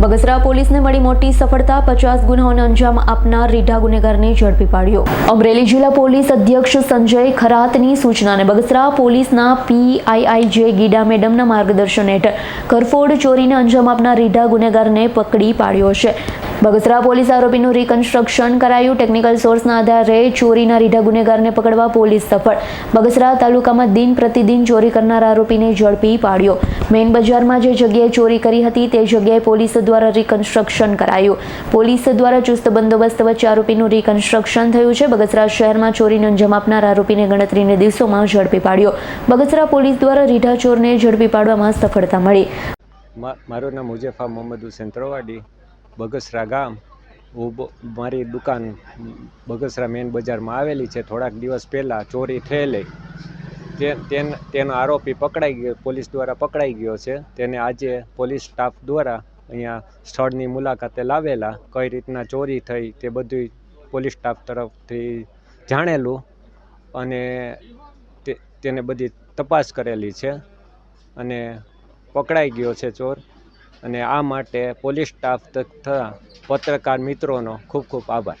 બગસરા પોલીસને મળી મોટી સફળતા, પચાસ ગુનાઓને અંજામ આપનાર રીઢા ગુનેગારને ઝડપી પાડ્યો. અમરેલી જિલ્લા પોલીસ અધ્યક્ષ સંજય ખરાતની સૂચનાને બગસરા પોલીસના પીઆઈઆઈ ગીડા મેડમના માર્ગદર્શન હેઠળ કરફોડ ચોરીને અંજામ આપનાર રીઢા ગુનેગારને પકડી પાડ્યો છે. બગસરા પોલીસ આરોપીનું રિકન્સ્ટ્રક્શન કરાયું. ટેકનિકલ સોર્સના આધારે ચોરીના રીઢા ગુનેગારને પકડવા પોલીસ સફળ. બગસરા તાલુકામાં દિન પ્રતિદિન ચોરી કરનાર આરોપીને ઝડપી પાડ્યો. મેઇન બજારમાં જે જગ્યાએ ચોરી કરી હતી તે જગ્યાએ પોલીસ દ્વારા રિકન્સ્ટ્રક્શન કરાયું. પોલીસ દ્વારા ચુસ્ત બંદોબસ્ત વચ્ચે આરોપીનું રિકન્સ્ટ્રક્શન થયું છે. બગસરા શહેરમાં ચોરીને અંજામ આપનાર આરોપીને ગણતરીને દિવસોમાં ઝડપી પાડ્યો. બગસરા પોલીસ દ્વારા રીઢા ચોરને ઝડપી પાડવામાં સફળતા મળી. મારું નામ હુજેફા મોહમ્મદ હુસેન ત્રવાડી બગસરા ગામ હું મારી દુકાન બગસરા મેન બજારમાં આવેલી છે. થોડાક દિવસ પહેલાં ચોરી થયેલી. તેન આરોપી પકડાઈ ગયો, પોલીસ દ્વારા પકડાઈ ગયો છે. તેને આજે પોલીસ સ્ટાફ દ્વારા અહીંયા સ્થળની મુલાકાતે લાવેલા. કઈ રીતના ચોરી થઈ તે બધું પોલીસ સ્ટાફ તરફથી જાણેલું અને તેને બધી તપાસ કરેલી છે અને પકડાઈ ગયો છે ચોર. અને આ માટે પોલીસ સ્ટાફ તથા પત્રકાર મિત્રોનો ખૂબ ખૂબ આભાર.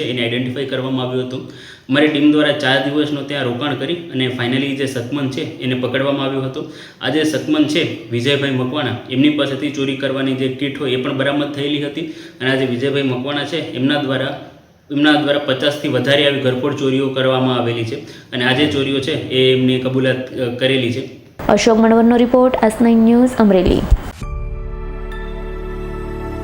એને આઈડેન્ટિફાઈ કરવામાં આવ્યું હતું. મારી ટીમ દ્વારા ચાર દિવસનો ત્યાં રોકાણ કરી અને ફાઇનલી જે સકમન છે એને પકડવામાં આવ્યો હતો. આ જે સકમન છે, વિજયભાઈ મકવાણા, એમની પાસેથી ચોરી કરવાની જે કીટ હોય એ પણ બરામદ થયેલી હતી અને આ જે વિજયભાઈ મકવાણા છે, એમના દ્વારા એમના દ્વારા પચાસથી વધારે આવી ઘરફોડ ચોરીઓ કરવામાં આવેલી છે અને આ જે ચોરીઓ છે, એ એમની કબૂલાત કરેલી છે. અશોક મણવરનો રિપોર્ટ એસ ન્યૂઝ અમરેલી.